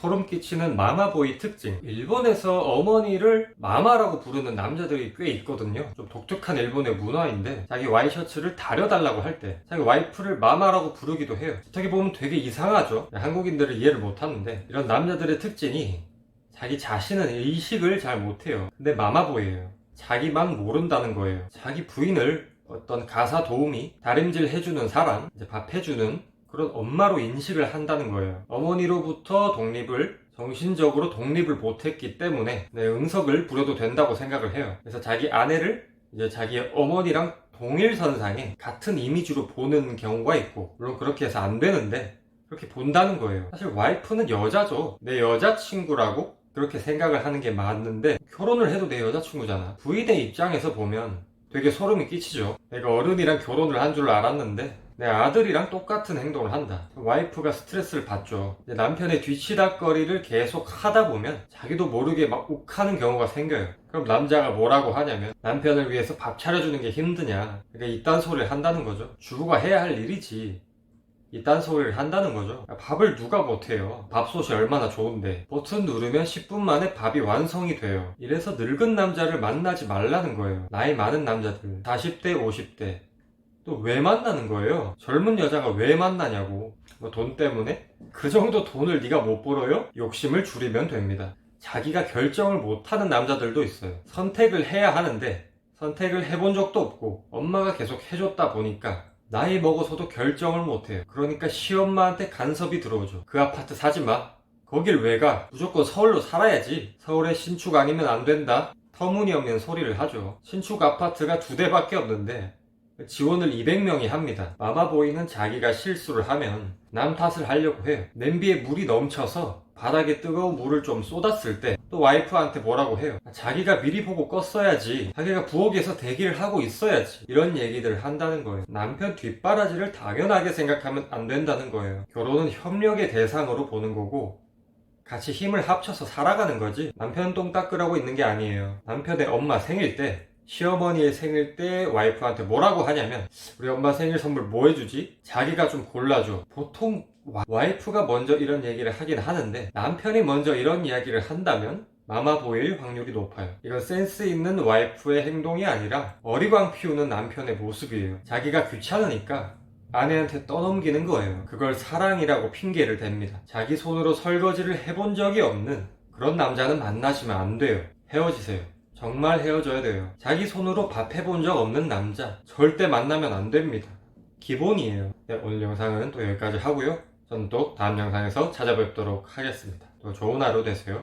소름 끼치는 마마보이 특징. 일본에서 어머니를 마마라고 부르는 남자들이 꽤 있거든요. 좀 독특한 일본의 문화인데 자기 와이셔츠를 다려달라고 할 때 자기 와이프를 마마라고 부르기도 해요. 어떻게 보면 되게 이상하죠. 한국인들은 이해를 못하는데 이런 남자들의 특징이 자기 자신은 의식을 잘 못해요. 근데 마마보이예요. 자기만 모른다는 거예요. 자기 부인을 어떤 가사 도우미, 다림질 해주는 사람, 이제 밥 해주는 그런 엄마로 인식을 한다는 거예요. 어머니로부터 독립을 정신적으로 독립을 못했기 때문에 내 응석을 부려도 된다고 생각을 해요. 그래서 자기 아내를 이제 자기 어머니랑 동일선상에 같은 이미지로 보는 경우가 있고 물론 그렇게 해서 안 되는데 그렇게 본다는 거예요. 사실 와이프는 여자죠. 내 여자친구라고 그렇게 생각을 하는 게 맞는데 결혼을 해도 내 여자친구잖아. 부인의 입장에서 보면 되게 소름이 끼치죠. 내가 어른이랑 결혼을 한 줄 알았는데 내 아들이랑 똑같은 행동을 한다. 와이프가 스트레스를 받죠. 남편의 뒤치다거리를 계속 하다 보면 자기도 모르게 막 욱하는 경우가 생겨요. 그럼 남자가 뭐라고 하냐면 남편을 위해서 밥 차려주는 게 힘드냐. 그러니까 이딴 소리를 한다는 거죠. 주부가 해야 할 일이지. 이딴 소리를 한다는 거죠. 밥을 누가 못해요. 밥솥이 얼마나 좋은데. 버튼 누르면 10분 만에 밥이 완성이 돼요. 이래서 늙은 남자를 만나지 말라는 거예요. 나이 많은 남자들. 40대, 50대. 또 왜 만나는 거예요? 젊은 여자가 왜 만나냐고. 뭐 돈 때문에? 그 정도 돈을 네가 못 벌어요? 욕심을 줄이면 됩니다. 자기가 결정을 못하는 남자들도 있어요. 선택을 해야 하는데 선택을 해본 적도 없고 엄마가 계속 해줬다 보니까 나이 먹어서도 결정을 못해요. 그러니까 시엄마한테 간섭이 들어오죠. 그 아파트 사지 마. 거길 왜 가? 무조건 서울로 살아야지. 서울에 신축 아니면 안 된다. 터무니없는 소리를 하죠. 신축 아파트가 두 대밖에 없는데 지원을 200명이 합니다. 마마보이는 자기가 실수를 하면 남 탓을 하려고 해요. 냄비에 물이 넘쳐서 바닥에 뜨거운 물을 좀 쏟았을 때 또 와이프한테 뭐라고 해요. 자기가 미리 보고 껐어야지. 자기가 부엌에서 대기를 하고 있어야지. 이런 얘기들을 한다는 거예요. 남편 뒷바라지를 당연하게 생각하면 안 된다는 거예요. 결혼은 협력의 대상으로 보는 거고 같이 힘을 합쳐서 살아가는 거지 남편 똥 닦으라고 있는 게 아니에요 남편의 엄마 생일 때 시어머니의 생일 때 와이프한테 뭐라고 하냐면 우리 엄마 생일 선물 뭐 해주지? 자기가 좀 골라줘 보통 와- 와이프가 먼저 이런 얘기를 하긴 하는데 남편이 먼저 이런 이야기를 한다면 마마 보일 확률이 높아요. 이건 센스 있는 와이프의 행동이 아니라 어리광 피우는 남편의 모습이에요. 자기가 귀찮으니까 아내한테 떠넘기는 거예요. 그걸 사랑이라고 핑계를 댑니다. 자기 손으로 설거지를 해본 적이 없는 그런 남자는 만나시면 안 돼요. 헤어지세요. 정말 헤어져야 돼요. 자기 손으로 밥 해본 적 없는 남자 절대 만나면 안 됩니다. 기본이에요. 네, 오늘 영상은 또 여기까지 하고요. 저는 또 다음 영상에서 찾아뵙도록 하겠습니다. 또 좋은 하루 되세요.